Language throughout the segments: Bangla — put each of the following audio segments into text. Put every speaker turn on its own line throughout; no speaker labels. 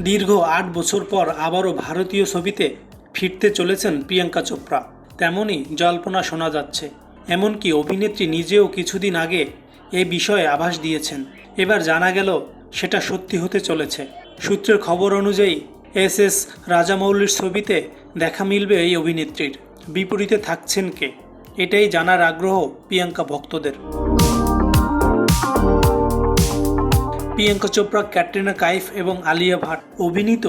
দীর্ঘ আট বছর পর আবারও ভারতীয় ছবিতে ফিরতে চলেছেন প্রিয়াঙ্কা চোপড়া। তেমনই জল্পনা শোনা যাচ্ছে। এমনকি অভিনেত্রী নিজেও কিছুদিন আগে এ বিষয়ে আভাস দিয়েছেন। এবার জানা গেল সেটা সত্যি হতে চলেছে। সূত্রের খবর অনুযায়ী এস এস রাজামৌলির ছবিতে দেখা মিলবে এই অভিনেত্রীর। বিপরীতে থাকছেন কে? এটাই জানার আগ্রহ প্রিয়াঙ্কা ভক্তদের। প্রিয়াঙ্কা চোপড়া, ক্যাটরিনা কাইফ এবং আলিয়া ভাট। অভিনীত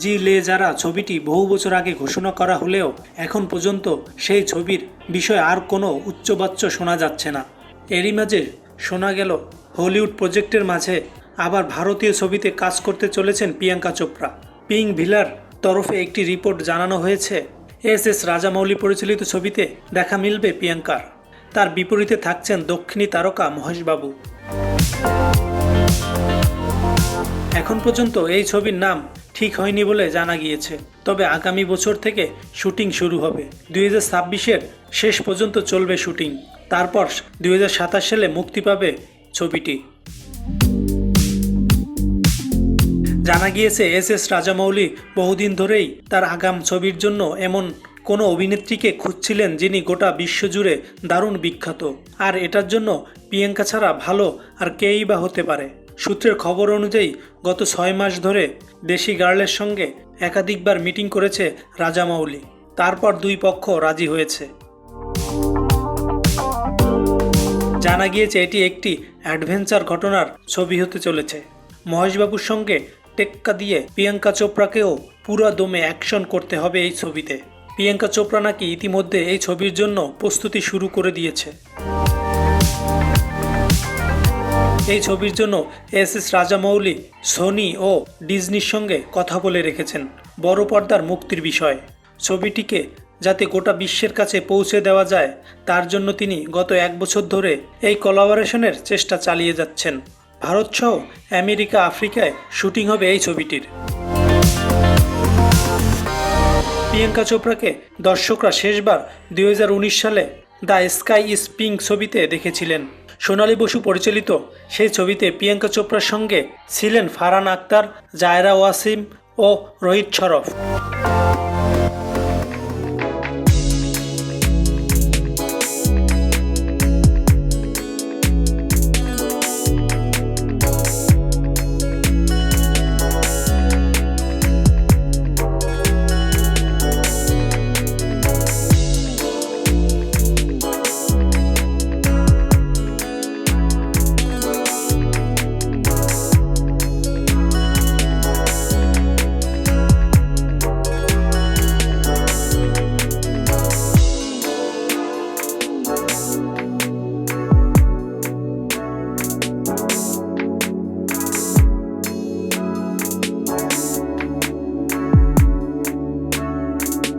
জি লে যারা ছবিটি বহু বছর আগে ঘোষণা করা হলেও এখন পর্যন্ত সেই ছবির বিষয়ে আর কোনো উচ্চবাচ্য শোনা যাচ্ছে না। এরই মাঝে শোনা গেল, হলিউড প্রজেক্টের মাঝে আবার ভারতীয় ছবিতে কাজ করতে চলেছেন প্রিয়াঙ্কা চোপড়া। পিং ভিলার তরফে একটি রিপোর্ট জানানো হয়েছে, এস এস রাজামৌলি পরিচালিত ছবিতে দেখা মিলবে প্রিয়াঙ্কার। তার বিপরীতে থাকছেন দক্ষিণী তারকা মহেশবাবু। এখন পর্যন্ত এই ছবির নাম ঠিক হয়নি বলে জানা গিয়েছে। তবে আগামী বছর থেকে শুটিং শুরু হবে। দুই হাজার ছাব্বিশের শেষ পর্যন্ত চলবে শুটিং। তারপর দুই হাজার সাতাশ সালে মুক্তি পাবে ছবিটি। জানা গিয়েছে, এস এস রাজামৌলি বহুদিন ধরেই তার আগাম ছবির জন্য এমন কোনো অভিনেত্রীকে খুঁজছিলেন যিনি গোটা বিশ্বজুড়ে দারুণ বিখ্যাত। আর এটার জন্য প্রিয়াঙ্কা ছাড়া ভালো আর কেই বা হতে পারে। সূত্রের খবর অনুযায়ী, গত ছয় মাস ধরে দেশি গার্লের সঙ্গে একাধিকবার মিটিং করেছে রাজামৌলি তারপর দুই পক্ষ রাজি হয়েছে। জানা গিয়েছে, এটি একটি অ্যাডভেঞ্চার ঘটনার ছবি হতে চলেছে। মহেশবাবুর সঙ্গে টেক্কা দিয়ে প্রিয়াঙ্কা চোপড়াকেও পুরা দমে অ্যাকশন করতে হবে এই ছবিতে। প্রিয়াঙ্কা চোপড়া নাকি ইতিমধ্যে এই ছবির জন্য প্রস্তুতি শুরু করে দিয়েছে। এই ছবির জন্য এস এস রাজামৌলি, সোনি ও ডিজনির সঙ্গে কথা বলে রেখেছেন। বড় পর্দার মুক্তির বিষয়ে। ছবিটিকে যাতে গোটা বিশ্বের কাছে পৌঁছে দেওয়া যায়, তার জন্য তিনি গত এক বছর ধরে এই কোলাবোরেশনের চেষ্টা চালিয়ে যাচ্ছেন। ভারতসহ আমেরিকা, আফ্রিকায় শুটিং হবে এই ছবিটির। প্রিয়াঙ্কা চোপড়াকে দর্শকরা শেষবার দু হাজার উনিশ সালে দ্য স্কাই ইজ পিঙ্ক ছবিতে দেখেছিলেন। সোনালী বসু পরিচালিত সেই ছবিতে প্রিয়াঙ্কা চোপড়ার সঙ্গে ছিলেন ফারহান আক্তার, জায়রা ওয়াসিম ও রোহিত শরফ